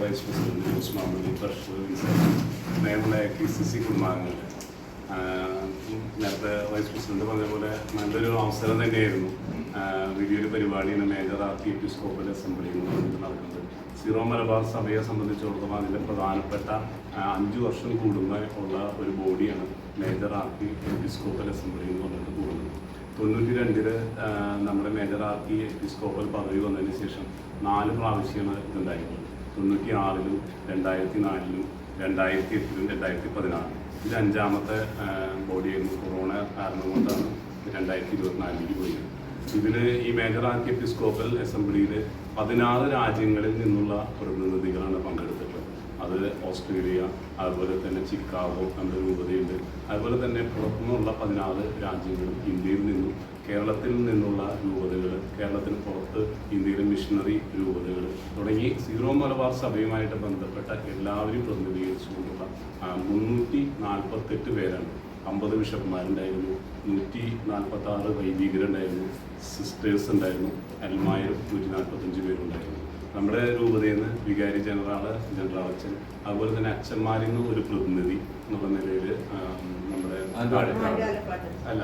Vice president da treasurer മേമുള്ള K C C കുടുംബാംഗങ്ങൾ നേരത്തെ വൈസ് പ്രസിഡന്റ് പറഞ്ഞ നല്ലൊരു അവസരം തന്നെയായിരുന്നു വലിയൊരു പരിപാടിയാണ് മേജർ ആർക്കി എപ്പിസ്കോപ്പൽ അസംബ്ലി എന്ന് പറഞ്ഞിട്ട് നടക്കുന്നത് സീറോ മലബാർ സഭയെ സംബന്ധിച്ചിടത്തോളം അതിന്റെ പ്രധാനപ്പെട്ട അഞ്ച് വർഷം കൂടുമ്പോൾ ഉള്ള ഒരു ബോഡിയാണ്. മേജർ ആർക്കി എപ്പിസ്കോപ്പൽ അസംബ്ലി എന്ന് പറഞ്ഞിട്ട് കൂടുന്നത് തൊണ്ണൂറ്റി രണ്ടിൽ നമ്മുടെ മേജർ ആർക്കി എപ്പിസ്കോപ്പൽ പദവി വന്നതിന് ശേഷം നാല് പ്രാവശ്യമാണ് ഇതുണ്ടായിട്ടുള്ളത് തൊണ്ണൂറ്റി ആറിലും രണ്ടായിരത്തി നാലിലും രണ്ടായിരത്തി എട്ടിലും രണ്ടായിരത്തി പതിനാറിലും ഇത് അഞ്ചാമത്തെ ബോഡിയായിരുന്നു കൊറോണ കാരണം കൊണ്ടാണ് രണ്ടായിരത്തി ഇരുപത്തിനാലിലേക്ക് പോയത്. ഇതിൽ ഈ മേജർ ആർക്കി എപ്പിസ്കോപ്പൽ അസംബ്ലിയിൽ പതിനാറ് രാജ്യങ്ങളിൽ നിന്നുള്ള പ്രതിനിധികളാണ് പങ്കെടുത്തിട്ടുള്ളത്. അത് ഓസ്ട്രേലിയ അതുപോലെ തന്നെ ചിക്കാഗോ നമ്മുടെ രൂപതയുണ്ട് അതുപോലെ തന്നെ പുറത്തുനിന്നുള്ള പതിനാറ് രാജ്യങ്ങളും ഇന്ത്യയിൽ നിന്നും കേരളത്തിൽ നിന്നുള്ള രൂപതകൾ കേരളത്തിന് പുറത്ത് ഇന്ത്യയിലെ മിഷണറി രൂപതകൾ തുടങ്ങി സീറോ മലബാർ സഭയുമായിട്ട് ബന്ധപ്പെട്ട എല്ലാവരും പ്രതിനിധീകരിച്ചുകൊണ്ടുള്ള മുന്നൂറ്റി നാൽപ്പത്തെട്ട് പേരാണ്. അമ്പത് ബിഷപ്പുമാരുണ്ടായിരുന്നു നൂറ്റി നാൽപ്പത്തി ആറ് വൈദികരുണ്ടായിരുന്നു സിസ്റ്റേഴ്സ് ഉണ്ടായിരുന്നു അൽമായർ നൂറ്റി നാൽപ്പത്തഞ്ച് പേരുണ്ടായിരുന്നു. നമ്മുടെ രൂപതയിൽ നിന്ന് വികാരി ജനറാൾ ജനറൽ അച്ഛൻ അതുപോലെ തന്നെ അച്ഛന്മാരിൽ നിന്ന് ഒരു പ്രതിനിധി എന്നുള്ള നിലയിൽ നമ്മുടെ അല്ല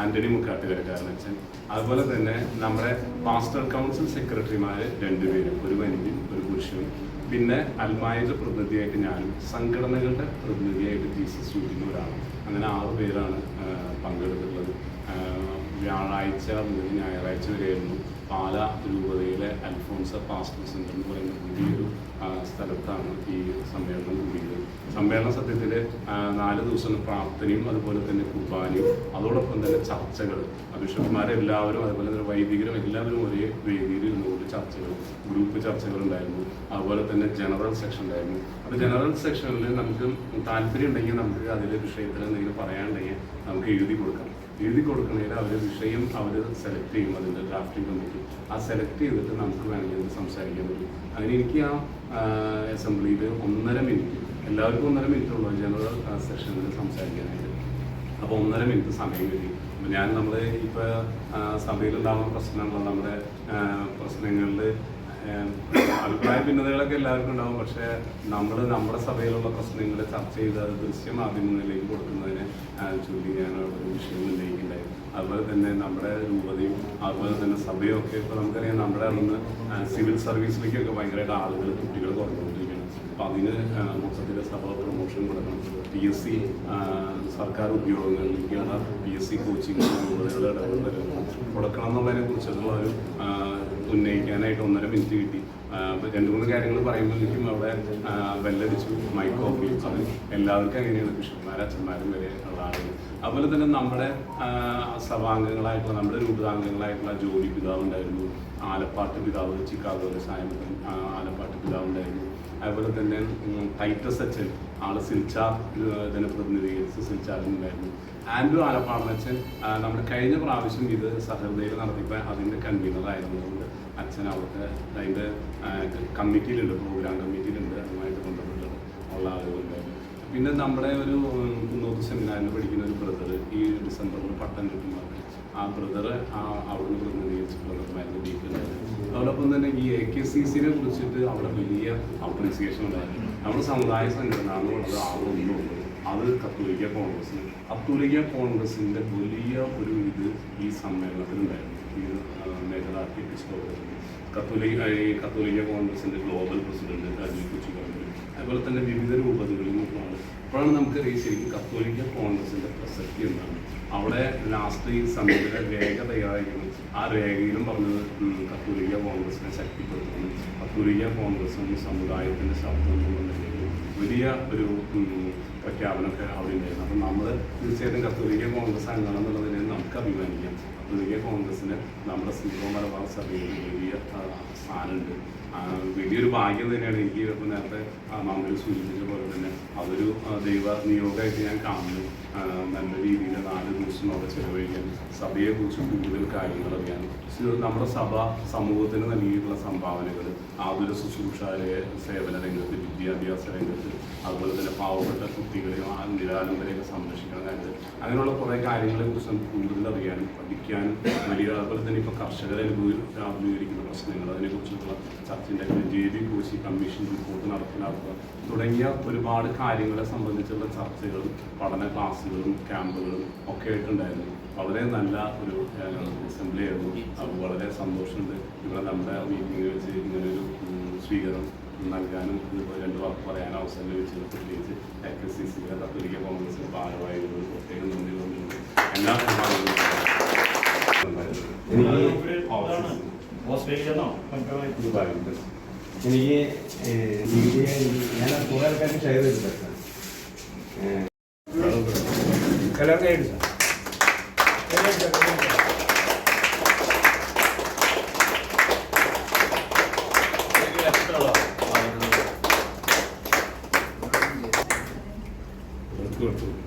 ആന്റണി മുക്കാട്ടുകരക്കാരൻ അച്ഛൻ അതുപോലെ തന്നെ നമ്മുടെ പാസ്റ്റർ കൗൺസിൽ സെക്രട്ടറിമാർ രണ്ടുപേരും ഒരു വനിതയും ഒരു പുരുഷനും. പിന്നെ അൽമായുധ പ്രതിനിധിയായിട്ട് ഞാനും സംഘടനകളുടെ പ്രതിനിധിയായിട്ട് ജീസസ് ഒരാളും. അങ്ങനെ ആറ് പേരാണ് പങ്കെടുത്തിട്ടുള്ളത്. വ്യാഴാഴ്ച മുതൽ ഞായറാഴ്ച വരെയായിരുന്നു പാല രൂപതയിലെ അൽഫോൺസ പാസ്റ്റർ സെന്റർ എന്ന് പറയുന്ന പുതിയൊരു സ്ഥലത്താണ് ഈ സമ്മേളനം കൂടിയത്. സമ്മേളന സത്യത്തിൽ നാല് ദിവസം പ്രാർത്ഥനയും അതുപോലെ തന്നെ കുർബാനയും അതോടൊപ്പം തന്നെ ചർച്ചകൾ. ബിഷപ്പുമാരെല്ലാവരും അതുപോലെ തന്നെ വൈദികരും എല്ലാവരും ഒരേ വേദിയിൽ ഇരുന്നുകൊണ്ട് ചർച്ചകൾ ഗ്രൂപ്പ് ചർച്ചകൾ ഉണ്ടായിരുന്നു. അതുപോലെ തന്നെ ജനറൽ സെക്ഷൻ ഉണ്ടായിരുന്നു. അപ്പോൾ ജനറൽ സെക്ഷനിൽ നമുക്ക് താല്പര്യം ഉണ്ടെങ്കിൽ നമുക്ക് അതിലെ വിഷയത്തിൽ എന്തെങ്കിലും പറയാനുണ്ടെങ്കിൽ നമുക്ക് എഴുതി കൊടുക്കാം. എഴുതി കൊടുക്കണേൽ അവർ വിഷയം അവർ സെലക്ട് ചെയ്യും അതിന്റെ ഡ്രാഫ്റ്റിംഗ് കമ്മിറ്റി ആ സെലക്ട് ചെയ്തിട്ട് നമുക്ക് വേണമെങ്കിൽ സംസാരിക്കാൻ പറ്റും. അങ്ങനെ എനിക്ക് ആ അസംബ്ലിയിൽ ഒന്നര മിനിറ്റ് എല്ലാവർക്കും ഒന്നര മിനിറ്റ് ഉള്ളൂ ജനറൽ സെഷനിൽ സംസാരിക്കാനായിട്ട്. അപ്പോൾ ഒന്നര മിനിറ്റ് സമയം കിട്ടി. അപ്പോൾ ഞാൻ നമ്മൾ ഇപ്പോൾ സഭയിലുണ്ടാകുന്ന പ്രശ്നങ്ങൾ നമ്മുടെ പ്രശ്നങ്ങളിൽ അഭിപ്രായ ഭിന്നതകളൊക്കെ എല്ലാവർക്കും ഉണ്ടാവും. പക്ഷേ നമ്മൾ നമ്മുടെ സഭയിലുള്ള പ്രശ്നങ്ങൾ ചർച്ച ചെയ്ത് അത് ദൃശ്യ മാധ്യമങ്ങളിലേക്ക് കൊടുക്കുന്നതിന് ആ, ചെയ്യാനുള്ള ഒരു വിഷയം ഉന്നയിക്കുന്നുണ്ടായി അതുപോലെ തന്നെ നമ്മുടെ രൂപതയും അതുപോലെ തന്നെ സഭയും ഒക്കെ ഇപ്പോൾ നമുക്കറിയാം നമ്മുടെ അന്ന് സിവിൽ സർവീസിലേക്കൊക്കെ ഭയങ്കരമായിട്ട് ആളുകൾ കുട്ടികൾ കുറഞ്ഞുകൊണ്ടിരിക്കുകയാണ്. അപ്പോൾ അതിന് മൊത്തത്തിൽ സഭ പ്രൊമോഷൻ കൊടുക്കണം. പി എസ് സി സർക്കാർ ഉദ്യോഗങ്ങളിലേക്കുള്ള പി എസ് സി കോച്ചിങ് രൂപതകളുടെ ഇടപെടൽ കൊടുക്കണം എന്നുള്ളതിനെ കുറിച്ചുള്ള ഒരു ഉന്നയിക്കാനായിട്ട് ഒന്നര മിനിറ്റ് കിട്ടി. രണ്ടു മൂന്ന് കാര്യങ്ങൾ പറയുമ്പോഴേക്കും അവിടെ വെല്ലടിച്ചു മൈക്ക് ഓഫ് അത് എല്ലാവർക്കും അങ്ങനെയാണ് കൃഷിമാർ അച്ഛന്മാരും വരെ ഉള്ള ആളുകൾ. അതുപോലെ തന്നെ നമ്മുടെ സഭാംഗങ്ങളായിട്ടുള്ള നമ്മുടെ രൂപതാംഗങ്ങളായിട്ടുള്ള ജോലി പിതാവ് ഉണ്ടായിരുന്നു. ആലപ്പാട്ട് പിതാവ് ചിക്കാഗോയിലെ സായം ആലപ്പാട്ട് പിതാവ് ഉണ്ടായിരുന്നു. അതുപോലെ തന്നെ ടൈറ്റർ അച്ഛൻ ആൾ സിൽച്ചാർ ഇതിനെ പ്രതിനിധീകരിച്ച് ആൻഡ്രു ആലപ്പാടനച്ഛൻ ആ, നമ്മുടെ കഴിഞ്ഞ പ്രാവശ്യം ഇത് സഹൃദയിൽ നടത്തിയപ്പോൾ അതിന്റെ കൺവീനറായിരുന്നതുകൊണ്ട് അച്ഛൻ അവിടുത്തെ അതിന്റെ കമ്മിറ്റിയിലുണ്ട് പ്രോഗ്രാം കമ്മിറ്റിയിലുണ്ട് അതുമായിട്ട് ബന്ധപ്പെട്ട് ഉള്ള ആളുകളുണ്ടായിരുന്നു. പിന്നെ നമ്മുടെ ഒരു കുന്നോത്ത് സെമിനാറിൽ പഠിക്കുന്ന ഒരു ബ്രദർ ഈ ഡിസംബറിൽ പട്ടം കിട്ടുമ്പോൾ ആ ബ്രദർ ആ അവിടുന്ന് പ്രതിനിധീകരിച്ചിട്ടുള്ള മരുന്ന് ഡീറ്റുണ്ടായിരുന്നു അതോടൊപ്പം തന്നെ ഈ എ കെ സി സിനെ കുറിച്ചിട്ട് അവിടെ വലിയ അപ്രീസിയേഷൻ ഉണ്ടായിരുന്നു. നമ്മുടെ സമുദായ സംഘടന എന്നുള്ളത് ആളൊന്നുള്ളൂ അത് കത്തോലിക്ക കോൺഗ്രസ്സിന്. കത്തോലിക്ക കോൺഗ്രസിന്റെ വലിയ ഒരു ഇത് ഈ സമ്മേളനത്തിലുണ്ടായിരുന്നു. ഈ മേജർ ആർക്കി കത്തോലിക്ക ഈ കത്തോലിക്ക കോൺഗ്രസിന്റെ ഗ്ലോബൽ പ്രസിഡന്റ് രാജീവ് കുച്ചിക്കാണ്ട് അതുപോലെ തന്നെ വിവിധ രൂപതകളിൽ നിന്നുമാണ്. അപ്പോഴാണ് നമുക്കറിയാം ശരിക്കും കത്തോലിക്ക കോൺഗ്രസിന്റെ പ്രസക്തി എന്താണ്. അവിടെ ലാസ്റ്റ് ഈ സമിതിയുടെ രേഖ തയ്യാറായിരിക്കണം ആ രേഖയിലും പറഞ്ഞത് കത്തോലിക്ക കോൺഗ്രസിനെ ശക്തിപ്പെടുത്തുന്നു. കത്തോലിക്ക കോൺഗ്രസും സമുദായത്തിന്റെ ശബ്ദം വലിയ ഒരു പ്രഖ്യാപനമൊക്കെ അവിടെ ഉണ്ടായിരുന്നു അപ്പം നമ്മൾ തീർച്ചയായിട്ടും കത്തോലിക്ക കോൺഗ്രസ് അംഗമാണെന്നുള്ളതിനെ നമുക്ക് അഭിമാനിക്കാം. കത്തോലിക്ക കോൺഗ്രസിന് നമ്മുടെ സീറോ മലബാർ സഭയിൽ വലിയ സ്ഥാനമുണ്ട്. വലിയൊരു ഭാഗ്യം തന്നെയാണ് എനിക്ക് ഇപ്പം നേരത്തെ മാമൂലി സൂചിപ്പിച്ച പോലെ തന്നെ. അതൊരു ദൈവ നിയോഗമായിട്ട് ഞാൻ കാണുന്നു. അവിടെ ചെലവഴിക്കാൻ സഭയെക്കുറിച്ച് കൂടുതൽ കാര്യങ്ങൾ അറിയാൻ നമ്മുടെ സഭ സമൂഹത്തിന് നൽകിയിട്ടുള്ള സംഭാവനകൾ ആതുര ശുശ്രൂഷ സേവന രംഗത്ത് വിദ്യാഭ്യാസ രംഗത്ത് അതുപോലെ തന്നെ പാവപ്പെട്ട കുട്ടികളെയും നിരാലംബരെയൊക്കെ സംരക്ഷിക്കുന്ന കാര്യത്തിൽ അങ്ങനെയുള്ള കുറേ കാര്യങ്ങളെ കുറിച്ച് നമുക്ക് കൂടുതൽ അറിയാനും പഠിക്കാനും വലിയ അതുപോലെ തന്നെ ഇപ്പോൾ കർഷകരെ അഭിമുഖീകരിക്കുന്ന പ്രശ്നങ്ങൾ അതിനെക്കുറിച്ചുള്ള ചർച്ചയുടെ J B Koshy commission report നടപ്പിലാക്കുക തുടങ്ങിയ ഒരുപാട് കാര്യങ്ങളെ സംബന്ധിച്ചുള്ള ചർച്ചകളും പഠന ക്ലാസ്സുകളും ക്യാമ്പുകളും ഒക്കെ ആയിട്ടുണ്ടായിരുന്നു വളരെ നല്ല ഒരു അസംബ്ലി ആയിരുന്നു. അപ്പോൾ വളരെ സന്തോഷമുണ്ട്. ഇവിടെ നമ്മുടെ മീറ്റിംഗ് വെച്ച് ഇങ്ങനൊരു സ്വീകരണം നൽകാനും ഇതുപോലെ രണ്ട് വാക്ക് പറയാൻ അവസരം ലഭിച്ചത് പ്രത്യേകിച്ച് എ കെ സി സി കത്തോലിക്ക കോൺഗ്രസിന് ഭാരവാഹികളോട് പ്രത്യേകം നന്ദി തോന്നിയിട്ടുണ്ട് എല്ലാ എനിക്ക് ഞാൻ കുറേ ആൾക്കാർക്ക് ഷെയർ ചെയ്തിട്ടുണ്ട്. കലർ ഗൈഡ് സാർ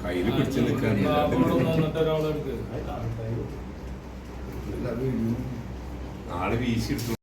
കയ്യിൽ പിടിച്ച് നിൽക്കാൻ ആൾ വീശിട്ടു